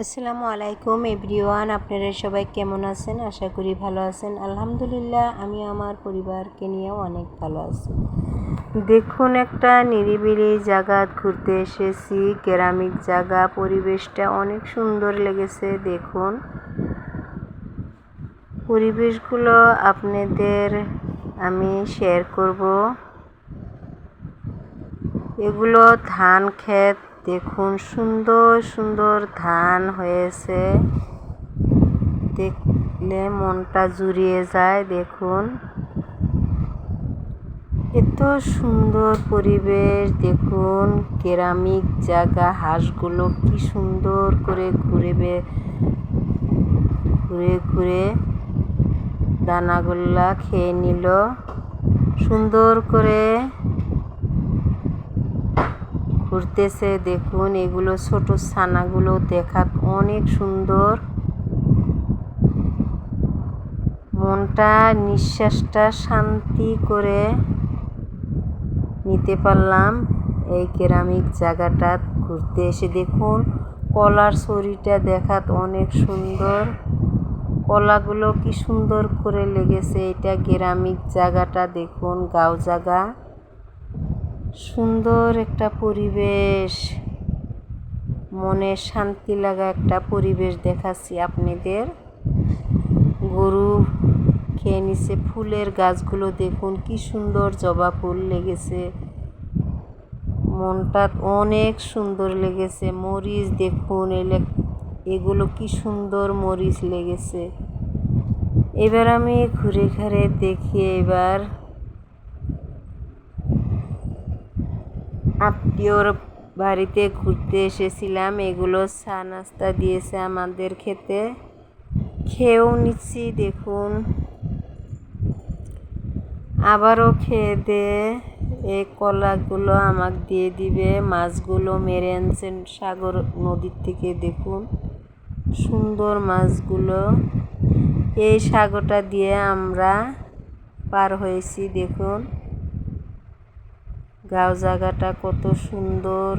আসসালামু আলাইকুম এভরিওয়ান, আপনারা সবাই কেমন আছেন? আশা করি ভালো আছেন। আলহামদুলিল্লাহ, আমি আমার পরিবারকে নিয়েও অনেক ভালো আছি। দেখুন, একটা নিরিবিলি জায়গা ঘুরতে এসেছি। কেরামিক জায়গা, পরিবেশটা অনেক সুন্দর লেগেছে, দেখুন। পরিবেশগুলো আপনাদের আমি শেয়ার করব। এগুলো ধান ক্ষেত দেখুন, সুন্দর সুন্দর ধান হয়েছে। দেখলে মনটা জুড়িয়ে যায়, দেখুন। এত সুন্দর পরিবেশ, দেখুন, কেরামিক জায়গা, হাঁসগুলো কি সুন্দর করে ঘুরে ঘুরে ঘুরে দানাগুলা খেয়ে নিল। সুন্দর করে ঘুরতেছে, দেখুন এগুলো ছোট ছানাগুলো দেখা অনেক সুন্দর। মনটা, নিঃশ্বাসটা শান্তি করে নিতে পারলাম। এই কেরামিক জায়গাটা ঘুরতে এসে দেখুন, কলার শরীরটা দেখাত অনেক সুন্দর। কলাগুলো কি সুন্দর করে লেগেছে, এটা কেরামিক জায়গাটা দেখুন, গাও জায়গা। সুন্দর একটা পরিবেশ। মনে শান্তি লাগা একটা পরিবেশ দেখাচ্ছি আপনাদের। গরু খেয়ে নিছে, ফুলের গাছগুলো দেখুন, কি সুন্দর জবা ফুল লেগেছে। মনটা অনেক সুন্দর লেগেছে, মরিচ দেখুন, এলে এগুলো কি সুন্দর মরিচ লেগেছে। এবার আমি ঘুরে ঘুরে দেখি, এবার আত্মীয়র বাড়িতে ঘুরতে এসেছিলাম। এগুলো চা নাস্তা দিয়েছে আমাদের খেতে। খেয়েও নিচ্ছি, দেখুন। আবারও খেয়ে দে এই কলাগুলো আমাকে দিয়ে দিবে। মাছগুলো মেরে আনছেন সাগর নদীর থেকে, দেখুন। সুন্দর মাছগুলো। এই সাগরটা দিয়ে আমরা পার হয়েছি, দেখুন। গাও জায়গাটা কত সুন্দর।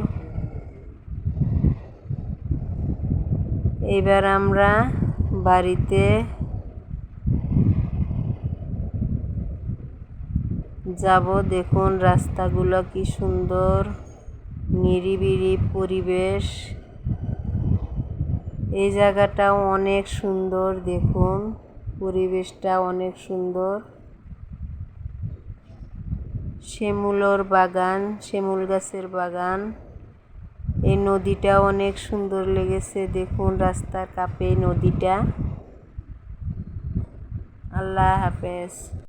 এবার আমরা বাড়িতে যাব। দেখুন রাস্তাগুলো কি সুন্দর, নিরিবিলি পরিবেশ। এই জায়গাটাও অনেক সুন্দর, দেখুন পরিবেশটা অনেক সুন্দর। শিমুলর বাগান, শ্যামুল গাছের বাগান। এই নদীটা অনেক সুন্দর লেগেছে, দেখুন রাস্তার কাপে নদীটা। আল্লাহ হাফেজ।